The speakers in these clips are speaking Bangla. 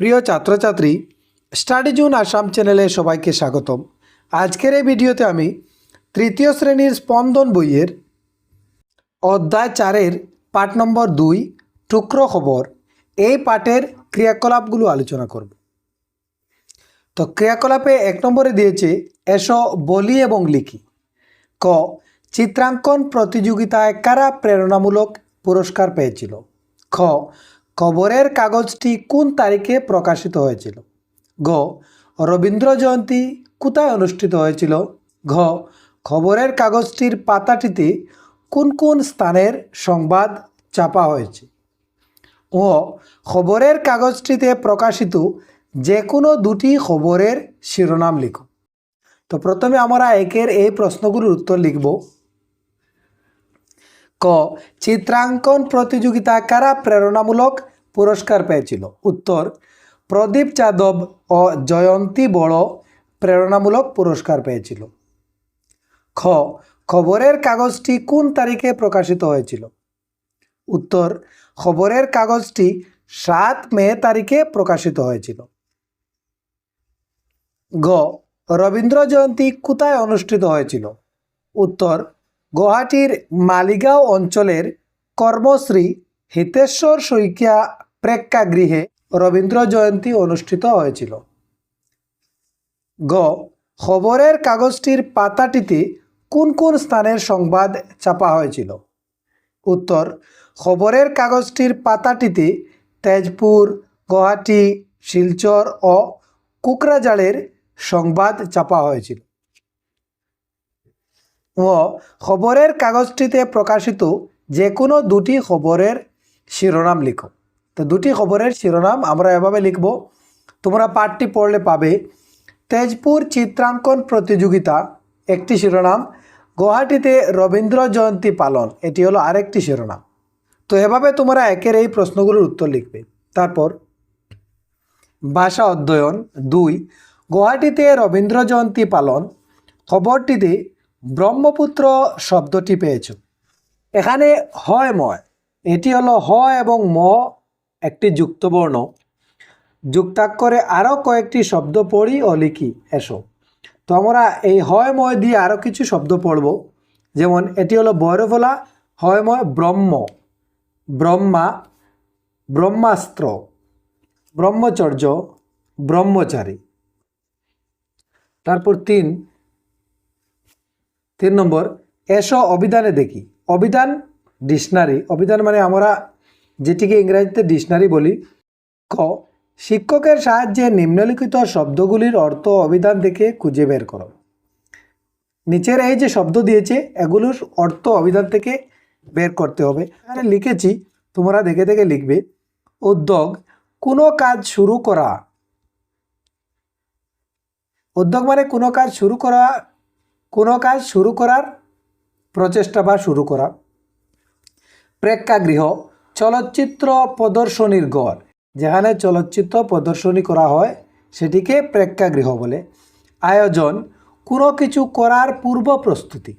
প্রিয় ছাত্রছাত্রী স্টাডি জুন আসাম চ্যানেলে সবাইকে স্বাগতম। আজকের এই ভিডিওতে আমি তৃতীয় শ্রেণির স্পন্দন বইয়ের অধ্যায় চারের পাঠ নম্বর দুই, টুকরো খবর, এই পাঠের ক্রিয়াকলাপগুলো আলোচনা করব। তো ক্রিয়াকলাপে এক নম্বরে দিয়েছে, এসো বলি এবং লিখি। ক, চিত্রাঙ্কন প্রতিযোগিতায় কারা প্রেরণামূলক পুরস্কার পেয়েছিল? খ খবরের কাগজটি কোন তারিখে প্রকাশিত হয়েছিল? গ, রবীন্দ্র জয়ন্তী কোথায় অনুষ্ঠিত হয়েছিল? ঘ, খবরের কাগজটির পাতাটিতে কোন কোন স্থানের সংবাদ চাপা হয়েছে? ও, খবরের কাগজটিতে প্রকাশিত যে কোনো দুটি খবরের শিরোনাম লিখো। তো প্রথমে আমরা একের এই প্রশ্নগুলোর উত্তর লিখব। ক, চিত্রাঙ্কন প্রতিযোগিতা কারা প্রেরণামূলক পুরস্কার পেয়েছিল? উত্তর, প্রদীপ যাদব ও জয়ন্তী বড় প্রেরণামূলক পুরস্কার পেয়েছিল। খ, খবরের কাগজটি কোন তারিখে প্রকাশিত হয়েছিল? উত্তর, খবরের কাগজটি সাত মে তারিখে প্রকাশিত হয়েছিল। গ, রবীন্দ্র জয়ন্তী কোথায় অনুষ্ঠিত হয়েছিল? উত্তর গুয়াহাটির মালিগাঁও অঞ্চলের কর্মশ্রী হিতেশ্বর শইকিয়া প্রেক্ষাগৃহে রবীন্দ্র জয়ন্তী অনুষ্ঠিত হয়েছিল। গ, খবরের কাগজটির পাতাটিতে কোন কোন স্থানের সংবাদ চাপা হয়েছিল? উত্তর, খবরের কাগজটির পাতাটিতে তেজপুর, গুয়াহাটি, শিলচর ও কুকরাজালের সংবাদ চাপা হয়েছিল। ও খবরের কাগজটিতে প্রকাশিত যে কোনো দুটি খবরের শিরোনাম লিখো। তো দুটি খবরের শিরোনাম আমরা এভাবে লিখব। তোমরা পাঠটি পড়লে পাবে। তেজপুর চিত্রাঙ্কন প্রতিযোগিতা, একটি শিরোনাম। গুয়াহাটিতে রবীন্দ্র জয়ন্তী পালন, এটি হলো আরেকটি শিরোনাম। তো এভাবে তোমরা একের এই প্রশ্নগুলোর উত্তর লিখবে। তারপর ভাষা অধ্যয়ন দুই। গুয়াহাটিতে রবীন্দ্র জয়ন্তী পালন, খবরটিতে ব্রহ্মপুত্র শব্দটি পেয়েছ। এখানে হয় ময়। এটি হলো হ এবং ম একটি যুক্তবর্ণ। যুক্তাক্ষরে আরও কয়েকটি শব্দ পড়ি ও লিখি, এসো। তো আমরা এই হয় ময় দিয়ে আরও কিছু শব্দ পড়ব। যেমন, এটি হলো বৈরফলা হয় ময় ব্রহ্ম। ব্রহ্মা, ব্রহ্মাস্ত্র। ব্রহ্মচর্য, ব্রহ্মচারী। তারপর তিন তিন নম্বর, এসো অভিধানে দেখি। অভিধান ডিকশনারি। অভিধান মানে আমরা যেটিকে ইংরেজিতে ডিকশনারি বলি। ক, শিক্ষকের সাহায্যে নিম্নলিখিত শব্দগুলির অর্থ অভিধান থেকে খুঁজে বের করো। নিচের এই যে শব্দ দিয়েছে, এগুলোর অর্থ অভিধান থেকে বের করতে হবে। এখানে লিখেছি, তোমরা দেখে দেখে লিখবে, উদ্যোগ, কোনো কাজ শুরু করা। উদ্যোগ মানে কোনো কাজ শুরু করা কোনো কাজ শুরু করার প্রচেষ্টা বা শুরু করা। প্রেক্ষাগৃহ, চলচ্চিত্র প্রদর্শনীর গড়। যেখানে চলচ্চিত্র প্রদর্শনী করা হয়, সেটিকে প্রেক্ষাগৃহ বলে। আয়োজন, কোনো কিছু করার পূর্ব প্রস্তুতি।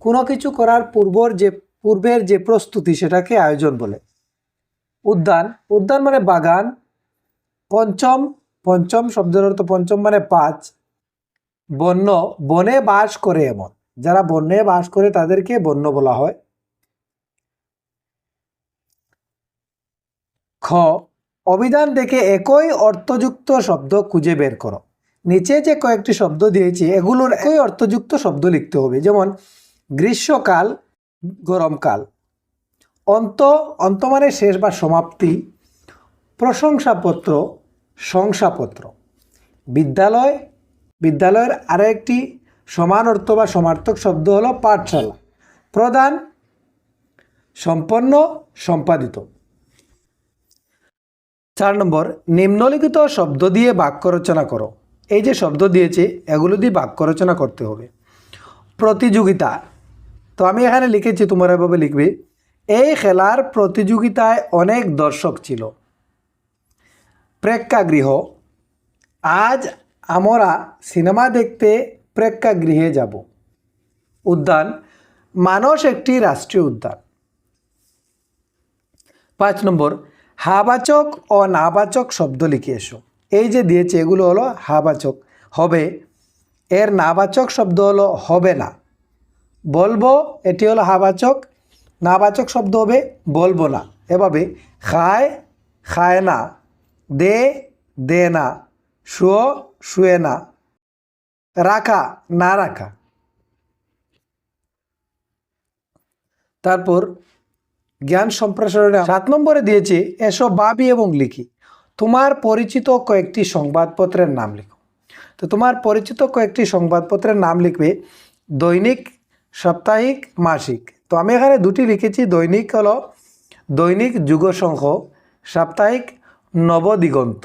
কোনো কিছু করার পূর্বর যে, পূর্বের যে প্রস্তুতি, সেটাকে আয়োজন বলে। উদ্যান উদ্যান মানে বাগান। পঞ্চম পঞ্চম শব্দের অর্থ পঞ্চম মানে পাঁচ। বন্য, বনে বাস করে এমন। যারা বনে বাস করে তাদেরকে বন্য বলা হয়। খ, অভিধান দেখে একই অর্থযুক্ত শব্দ খুঁজে বের করো। নিচে যে কয়েকটি শব্দ দিয়েছি, এগুলোর একই অর্থযুক্ত শব্দ লিখতে হবে। যেমন, গ্রীষ্মকাল, গরমকাল। অন্ত অন্ত মানে শেষ বা সমাপ্তি। প্রশংসাপত্র, শংসাপত্র। বিদ্যালয় বিদ্যালয়ের আরও একটি সমান অর্থ বা সমার্থক শব্দ হলো পাঠশালা। প্রদান সম্পন্ন, সম্পাদিত। চার নম্বর, নিম্নলিখিত শব্দ দিয়ে বাক্য রচনা করো। এই যে শব্দ দিয়েছে, এগুলো দিয়ে বাক্য রচনা করতে হবে। প্রতিযোগিতা। তো আমি এখানে লিখেছি, তোমরা এভাবে লিখবে, এই খেলার প্রতিযোগিতায় অনেক দর্শক ছিল। প্রেক্ষাগৃহ। আজ আমরা সিনেমা দেখতে প্রেক্ষাগৃহে যাব। উদ্যান, মানস একটি রাষ্ট্রীয় উদ্যান। পাঁচ নম্বর, হাবাচক ও নাবাচক শব্দ লিখে এসো। এই যে দিয়েছে, এগুলো হলো হাবাচক। হবে, এর নাবাচক শব্দ হলো হবে না। বলব, এটি হলো হাবাচক। নাবাচক শব্দ হবে বলব না। এভাবে, খায় খায় না, দে দে না। শুয়ো, শুয়ে না। রাখা না রাখা। তারপর জ্ঞান সম্প্রসারণে সাত নম্বরে দিয়েছে এসব ভাবি এবং লিখি। তোমার পরিচিত কয়েকটি সংবাদপত্রের নাম লিখো। তো তোমার পরিচিত কয়েকটি সংবাদপত্রের নাম লিখবে দৈনিক, সাপ্তাহিক, মাসিক। তো আমি এখানে দুটি লিখেছি, দৈনিক হলো দৈনিক যুগসংঘ সাপ্তাহিক নবদিগন্ত।